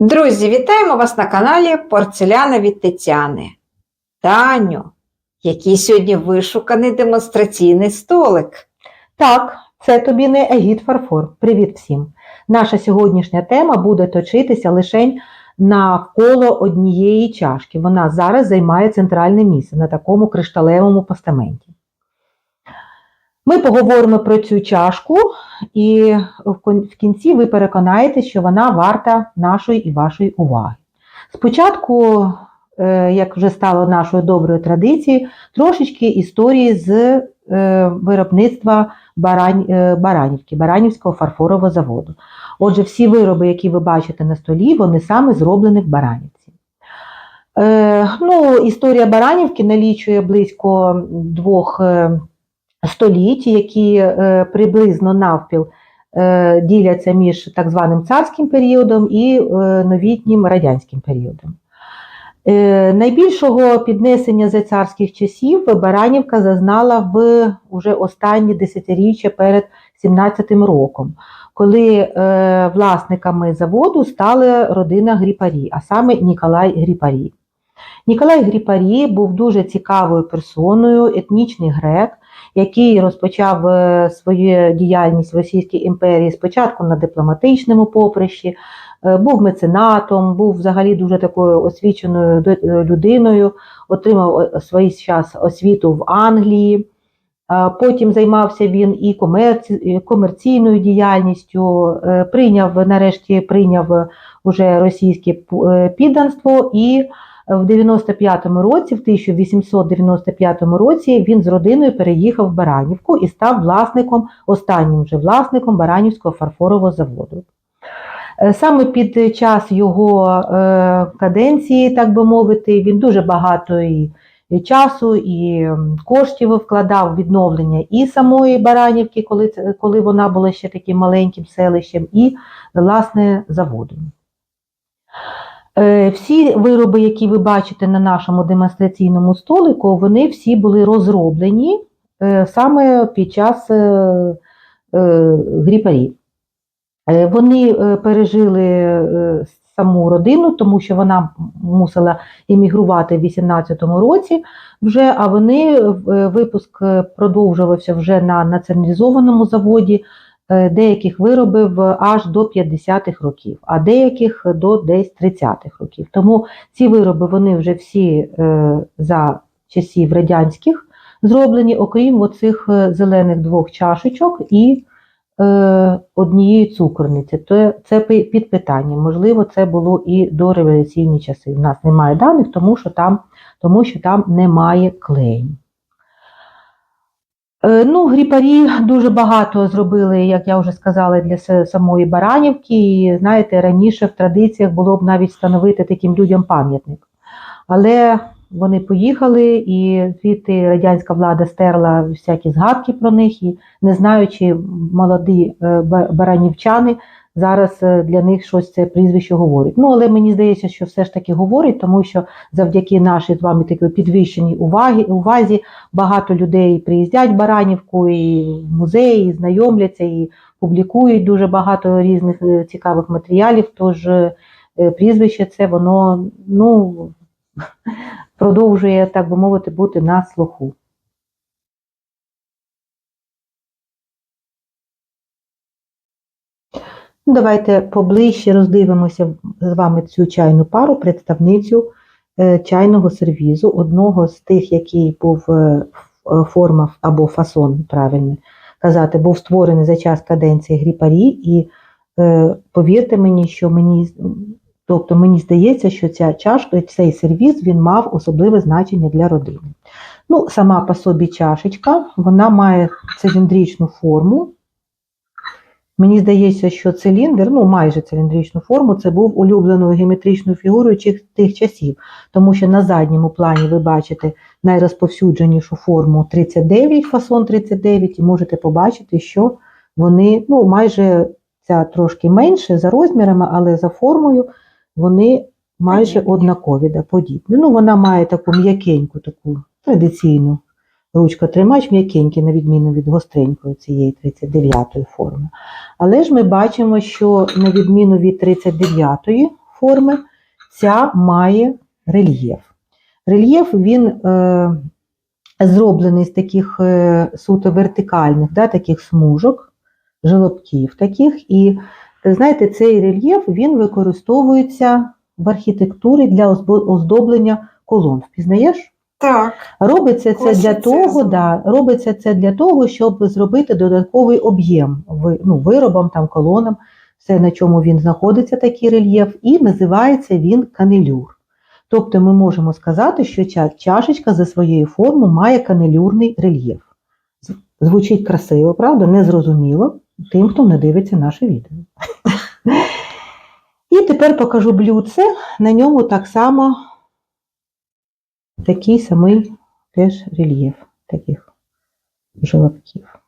Друзі, вітаємо вас на каналі Порцеляна від Тетяни. Таню, який сьогодні вишуканий демонстраційний столик. Так, це тобі не Егід Фарфор. Привіт всім. Наша сьогоднішня тема буде точитися лише навколо однієї чашки. Вона зараз займає центральне місце на такому кришталевому постаменті. Ми поговоримо про цю чашку, і в кінці ви переконаєтесь, що вона варта нашої і вашої уваги. Спочатку, е, як вже стало нашою доброю традицією, трошечки історії з е, виробництва Барань, е, Баранівки, Баранівського фарфорового заводу. Отже, всі вироби, які ви бачите на столі, вони саме зроблені в Баранівці. Ну, історія Баранівки налічує близько двох століть, які е, приблизно навпіл е, діляться між так званим царським періодом і е, новітнім радянським періодом. Найбільшого піднесення за царських часів Баранівка зазнала в уже останні десятиріччя перед 17-м роком, коли власниками заводу стала родина Гріпарі, а саме Ніколай Гріпарі. Ніколай Гріпарі був дуже цікавою персоною, етнічний грек, який розпочав е, свою діяльність в Російській імперії спочатку на дипломатичному поприщі, е, був меценатом, був взагалі дуже такою освіченою е, людиною, отримав свій час освіту в Англії. Потім займався він і комерційною діяльністю, прийняв, нарешті прийняв уже російське підданство, і в 95-му році, в 1895 році, він з родиною переїхав в Баранівку і став власником, останнім вже власником Баранівського фарфорового заводу. Е, Саме під час його е, каденції, так би мовити, він дуже багато і часу, і коштів вкладав в відновлення і самої Баранівки, коли, коли вона була ще таким маленьким селищем, і власне заводом. Е, Всі вироби, які ви бачите на нашому демонстраційному столику, вони всі були розроблені е, саме під час е, гріпарів. Вони пережили саму родину, тому що вона мусила емігрувати в 18-му році вже, а вони випуск продовжувався вже на націоналізованому заводі, деяких виробів аж до 50-х років, а деяких до десь 30-х років. Тому ці вироби вони вже всі е, за часів радянських зроблені, окрім оцих е, зелених двох чашечок і е, однієї цукорниці. Це під питанням. Можливо, це було і до революційні часи. У нас немає даних, тому що там, тому що там немає клеєм. Е, Ну, гріпарі дуже багато зробили, як я вже сказала, для самої Баранівки. І знаєте, раніше в традиціях було б навіть встановити таким людям пам'ятник. Але вони поїхали, і звідти радянська влада стерла всякі згадки про них, і не знаючи, молоді е, баранівчани зараз е, для них щось це прізвище говорить. Ну, але мені здається, що все ж таки говорить, тому що завдяки нашій з вами такій підвищеній увагі, увазі багато людей приїздять в Баранівку і в музеї, і знайомляться, і публікують дуже багато різних е, цікавих матеріалів. Тож е, прізвище це воно ну, продовжує, так би мовити, бути на слуху. Ну, Давайте поближче роздивимося з вами цю чайну пару, представницю е, чайного сервізу, одного з тих, який був е, форма або фасон, правильно казати, був створений за час каденції Гріпарі. І е, повірте мені, що мені, тобто мені здається, що ця чашка, цей сервіз він мав особливе значення для родини. Ну, сама по собі чашечка, вона має циліндричну форму. Мені здається, що циліндр, ну майже циліндричну форму, це був улюбленою геометричною фігурою тих часів, тому що на задньому плані ви бачите найрозповсюдженішу форму 39, фасон 39, і можете побачити, що вони ну, майже ця трошки менше за розмірами, але за формою вони майже однакові, да, подібні. Ну, вона має таку м'якеньку, таку традиційну ручкотримач, м'якенький, на відміну від гостренької цієї 39-ї форми. Але ж ми бачимо, що на відміну від 39-ї форми, ця має рельєф. Рельєф він е, зроблений з таких е, суто вертикальних, да, таких смужок, желобків таких. І знаєте, цей рельєф він використовується в архітектурі для оздоблення колон. Впізнаєш? Так. Робиться це для того, да, робиться це для того, щоб зробити додатковий об'єм ну, виробам, там, колонам, все, на чому він знаходиться, такий рельєф, і називається він канелюр. Тобто ми можемо сказати, що ця чашечка за своєю формою має канелюрний рельєф. Звучить красиво, правда? Незрозуміло тим, хто не дивиться наше відео. І тепер покажу блюдце. На ньому так само такий самий теж рельєф таких желобків.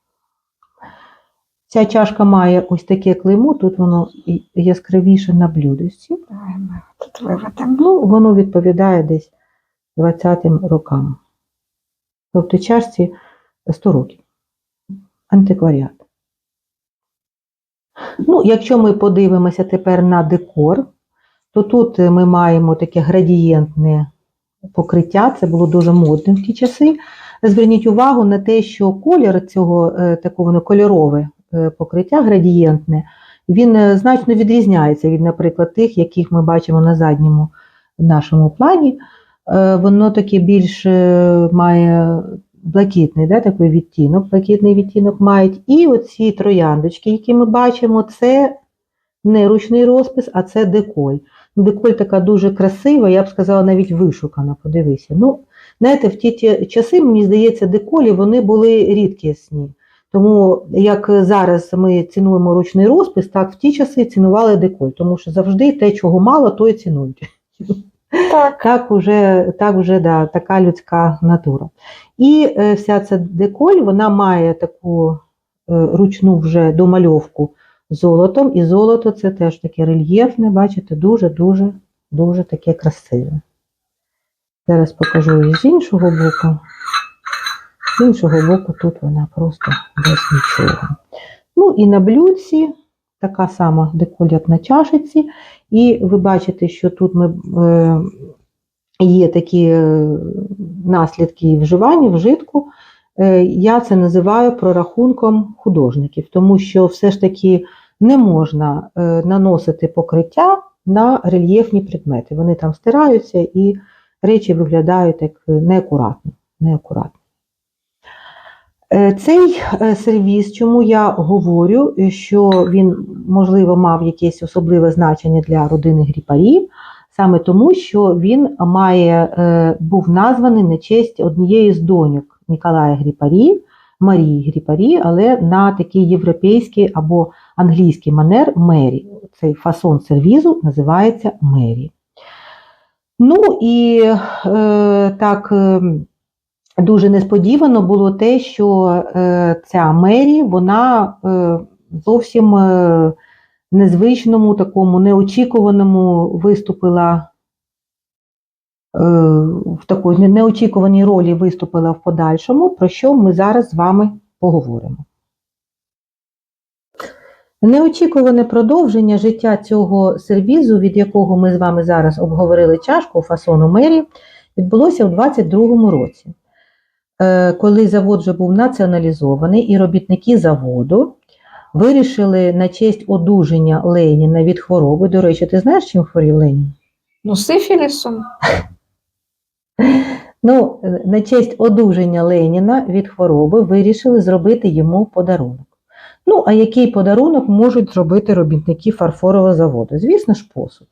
Ця чашка має ось таке клеймо, тут воно яскравіше на виведемо. Ну, воно відповідає десь 20-м рокам. Тобто чашці 100 років. Антикваріат. Ну, якщо ми подивимося тепер на декор, то тут ми маємо таке градієнтне покриття. Це було дуже модним в ті часи. Зверніть увагу на те, що колір цього е, такого воно кольорове е, покриття градієнтне, він е, значно відрізняється від, наприклад, тих, яких ми бачимо на задньому нашому плані. Воно таке більш має блакитний да, такий відтінок, блакитний відтінок мають. І оці трояндочки, які ми бачимо, це не ручний розпис, а це деколь. Деколь така дуже красива, я б сказала, навіть вишукана. Подивися. Ну, знаєте, в ті, ті часи, мені здається, деколі вони були рідкісні. Тому як зараз ми цінуємо ручний розпис, так в ті часи цінували деколь, тому що завжди те, чого мало, то і цінують. Так. Так уже, так уже да, така людська натура. І е, вся ця деколь вона має таку е, ручну вже домальовку золотом, і золото це теж таке рельєфне, бачите, дуже-дуже дуже таке красиве. Зараз покажу і з іншого боку. З іншого боку, тут вона просто без нічого. Ну і на блюдці така сама деколь, на чашиці. І ви бачите, що тут ми, е, є такі е, наслідки вживання, вжитку. Е, я це називаю прорахунком художників, тому що все ж таки не можна е, наносити покриття на рельєфні предмети. Вони там стираються і речі виглядають так неакуратно. неакуратно. Е, Цей е, сервіс, чому я говорю, що він, можливо, мав якесь особливе значення для родини гріпарів, саме тому, що він має, був названий на честь однієї з доньок Ніколая Гріпарі, Марії Гріпарі, але на такий європейський або англійський манер Мері. Цей фасон сервізу називається Мері. Ну і е, так. е, Дуже несподівано було те, що е, ця Мері, вона е, зовсім е, незвичному, такому неочікуваному виступила в такій неочікуваній ролі виступила в подальшому, про що ми зараз з вами поговоримо. Неочікуване продовження життя цього сервізу, від якого ми з вами зараз обговорили чашку фасону Мері, відбулося у 22-му році. Е, коли завод вже був націоналізований, і робітники заводу вирішили на честь одужання Леніна від хвороби. До речі, ти знаєш, чим хворів Ленін? Ну, сифілісом. Ну, е, на честь одужання Леніна від хвороби вирішили зробити йому подарунок. Ну, а який подарунок можуть зробити робітники фарфорового заводу? Звісно ж, посуд.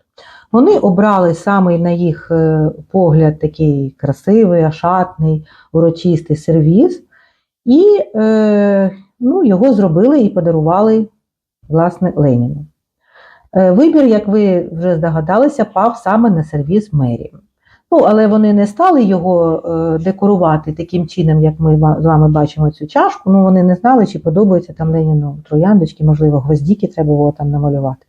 Вони обрали саме на їх е, погляд такий красивий, ашатний, урочистий сервіз, і е, ну, його зробили і подарували власне Леніну. Вибір, як ви вже здогадалися, пав саме на сервіз мерії. Ну, але вони не стали його е, декорувати таким чином, як ми з вами бачимо цю чашку. Ну, вони не знали, чи подобаються там Леніну трояндочки, можливо, гвоздіки треба було там намалювати.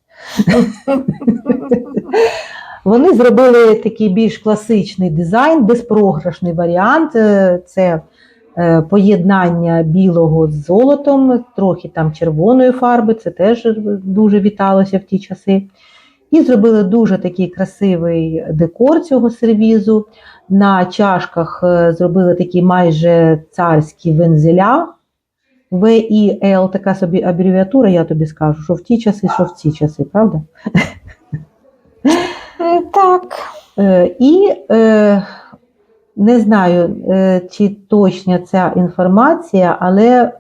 Вони зробили такий більш класичний дизайн, безпрограшний варіант. Е, Це е, поєднання білого з золотом, трохи там червоної фарби, це теж дуже віталося в ті часи. І зробили дуже такий красивий декор цього сервізу. На чашках е, зробили такі майже царські вензеля. ВІЛ, така собі абревіатура, я тобі скажу, що в ті часи, що в ці часи, правда? Так. Е, І е, не знаю, чи точна ця інформація, але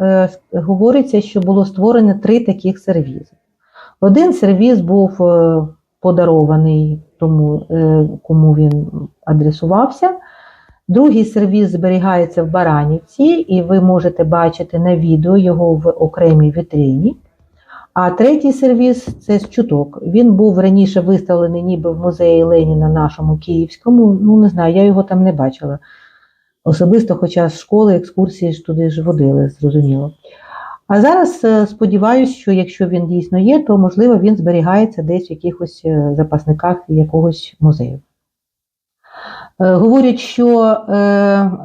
говориться, що було створено три таких сервізи. Один сервіз був подарований тому, е, кому він адресувався. Другий сервіз зберігається в Баранівці, і ви можете бачити на відео його в окремій вітрині. А третій сервіс це з чуток. Він був раніше виставлений ніби в музеї Леніна нашому київському. Ну, не знаю, я його там не бачила. Особисто, хоча з школи екскурсії ж туди ж водили, зрозуміло. А зараз е, сподіваюся, що якщо він дійсно є, то можливо він зберігається десь в якихось е, запасниках якогось музею. Е, Говорять, що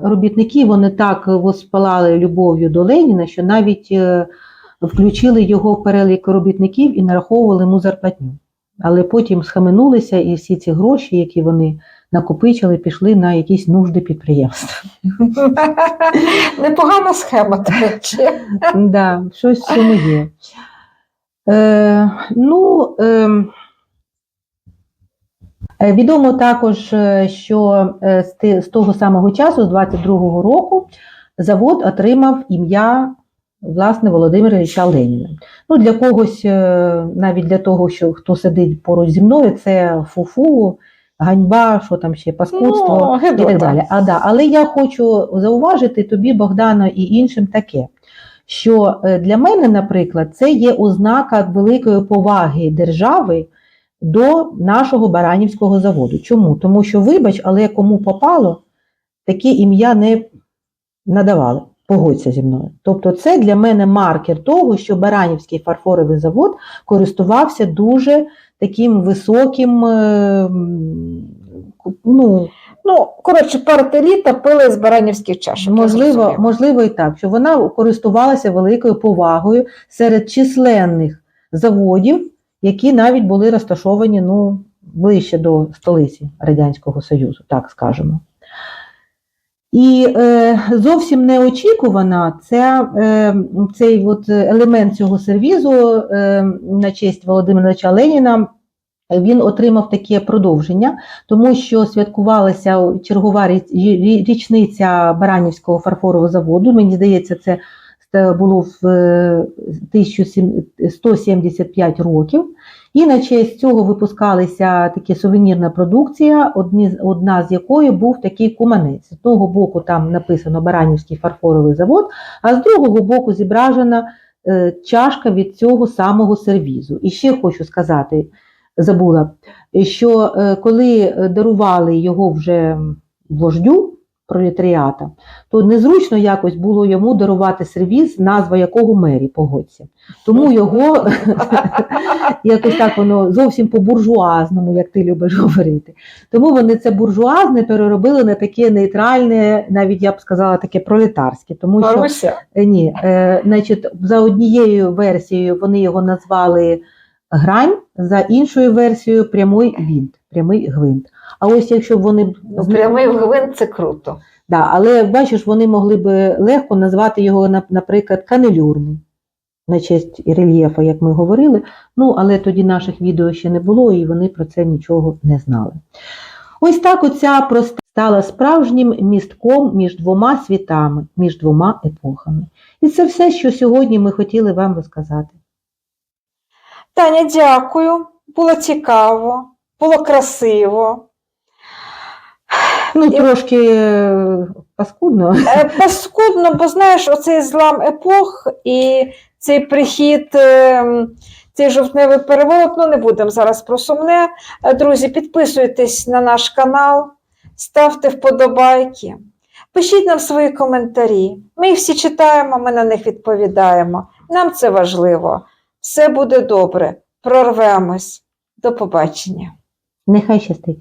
робітники вони так воспалали любов'ю до Леніна, що навіть включили його в перелік робітників і нараховували йому зарплатню. Але потім схаменулися, і всі ці гроші, які вони накопичили, пішли на якісь нужди підприємства. Непогана схема, до речі. Да, щось в цьому є. Е, ну, е, е, відомо також, е, що з, того самого часу, з 22-го року, завод отримав ім'я власне Володимира Ілліча Леніна. Ну, для когось, навіть для того, що хто сидить поруч зі мною, це фуфу, ганьба, що там ще паскудство Ну, і так далі. А, да, але я хочу зауважити тобі, Богдано, і іншим таке, що е, для мене, наприклад, це є ознака великої поваги держави до нашого Баранівського заводу. Чому? Тому що, вибач, але кому попало, таке ім'я не надавали. Погодься зі мною.Тобто, це для мене маркер того, що Баранівський фарфоровий завод користувався дуже таким високим. е, Ну, Ну, коротше, партеліта пили з баранівських чаш. Можливо, можливо, і так, що вона користувалася великою повагою серед численних заводів, які навіть були розташовані ну, ближче до столиці Радянського Союзу, так скажемо. І е, зовсім неочікувана ця, е, цей от елемент цього сервізу е, на честь Володимира Леніна. Він отримав таке продовження, тому що святкувалася чергова річ- річниця Баранівського фарфорового заводу. Мені здається, це було в е, 1175 років. І на честь цього випускалася така сувенірна продукція, одні, одна з якої був такий куманець. З одного боку там написано Баранівський фарфоровий завод, а з другого боку зображена е, чашка від цього самого сервізу. І ще хочу сказати, забула, що е, коли е, дарували його вже вождю пролетаріата, то незручно якось було йому дарувати сервіз, назва якого мері, погодься. Тому його якось так воно зовсім по-буржуазному, як ти любиш говорити. Тому вони це буржуазне переробили на таке нейтральне, навіть я б сказала, таке пролетарське. Тому що Е, Ні, е, значить, за однією версією вони його назвали грань, за іншою версією прямий вінт, прямий гвинт. А ось якщо б вони Ну, прямий вгвин це круто. да, але бачиш, вони могли б легко назвати його, наприклад, канелюрний. На честь рельєфа, як ми говорили. Ну, але тоді наших відео ще не було, і вони про це нічого не знали. Ось так оця проста стала справжнім містком між двома світами, між двома епохами. І це все, що сьогодні ми хотіли вам розказати. Таня, дякую. Було цікаво, було красиво. Ну, І- трошки е, паскудно. Е, Паскудно, бо знаєш, оцей злам епох і цей прихід, е, цей жовтневий переворот, ну не будемо зараз про сумне. Друзі, підписуйтесь на наш канал, ставте вподобайки, пишіть нам свої коментарі. Ми їх всі читаємо, ми на них відповідаємо. Нам це важливо. Все буде добре. Прорвемось. До побачення. Нехай щастить.